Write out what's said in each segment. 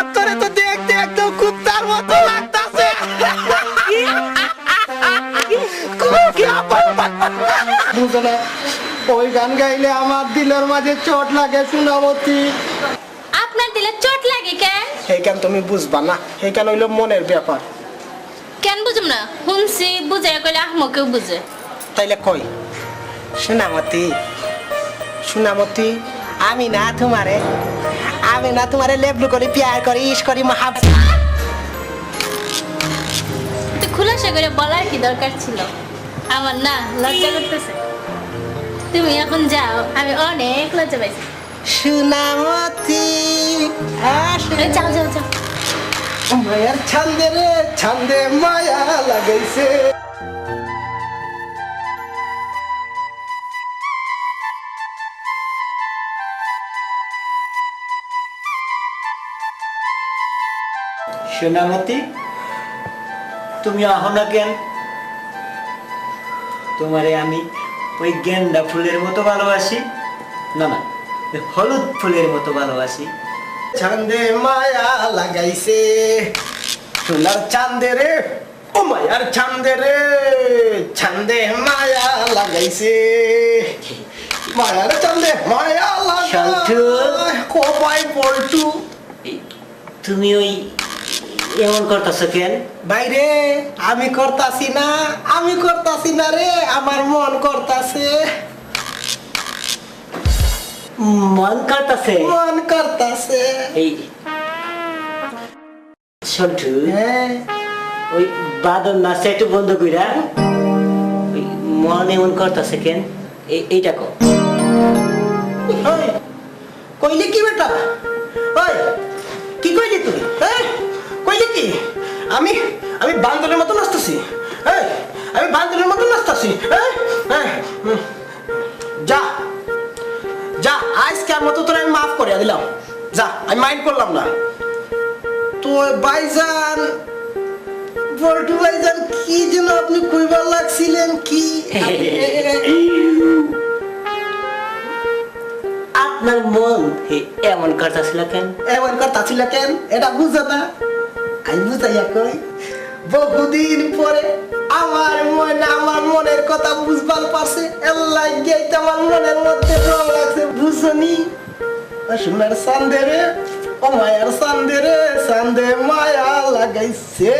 অন্তরে তো দেখতে একদম খুব তার মতো লাগতাছে। ওই গান গাইলে আমার দিলের মাঝে চোট লাগে সুনামতি আপনার দিলে চোট লাগে কেন? তুমি বুঝবা না? এই গান হইল মনের ব্যাপার? কেন বুঝুম না? শুনছি বুঝে কইলে আহমকেও বুঝে। তাইলে কই? সুনামতি সুনামতি আমি না তোমারে আমি না তোমারে লেবলু করে প্যার করি ইস করি মহাব তো খুলাসা করে বলার কি দরকার ছিল? আমার না লজ্জা করতেছে। তুমি এখন যাও আমি অনেক লজ্জা পাইছি। সুনামতি যাও যাও যাও। মায়ার ছান্দে রে ছান্দে মায়া লাগাইছে। সোনামতি তুমি আহো না কেন? তোমারে আমি ওই গেন্দা ফুলের মতো ভালোবাসি। না না হলুদ ফুলের মতো ভালোবাসি। ছান্দে মায়া লাগাইছে। সোনার চান্দে রে ও মায়ার ছান্দে রে ছান্দে মায়া লাগাইছে। মায়ার চান্দে মায়া শান্তু। লাগাই কবাই পল্টু। তুমি ওই এমন করতেছো কেন? বাইরে আমি করতাছি না আমি করতাছি না রে আমার মন করতাছে। মন করতেছে? মন করতাছে। এই সন্টু হ্যাঁ। ওই বাদর নাচটা একটু বন্ধ কইরা ওই মন এমন করতেছে কেন? এই এইটা কো কইলি কি বেটা? ওই কি কইলি তুই? হ্যাঁ? কি? আমি আমি বান্দরের মতো নাচতেছি। হ্যাঁ আমি বান্দরের মতো নাচতেছি। যা যা, আজকের মতো তোর আমি মাফ করে দিলাম। যা, আমি মাইন্ড করলাম না। তো ভাইজান, বল্টু কি যেন আপনি কইবার লাগছিলেন, কি? আপনার মন এমন করতেছিল কেন? এমন কথা ছিল কেন? এটা বুঝো না। বহুদিন পরে আমার মন, আমার মনের কথা বুঝবার পারছে আমার মনের মধ্যে রং লাগছে বুঝনি? সোনার সান্দে রে, ও মায়ার সান্দে রে সান্দে মায়া লাগাইছে।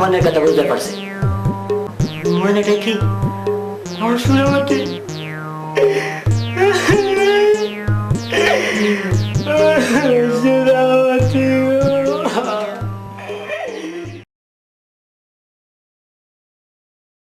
মনের কথা বুঝতে পারছে মনেটা কি? আমার সুরমতি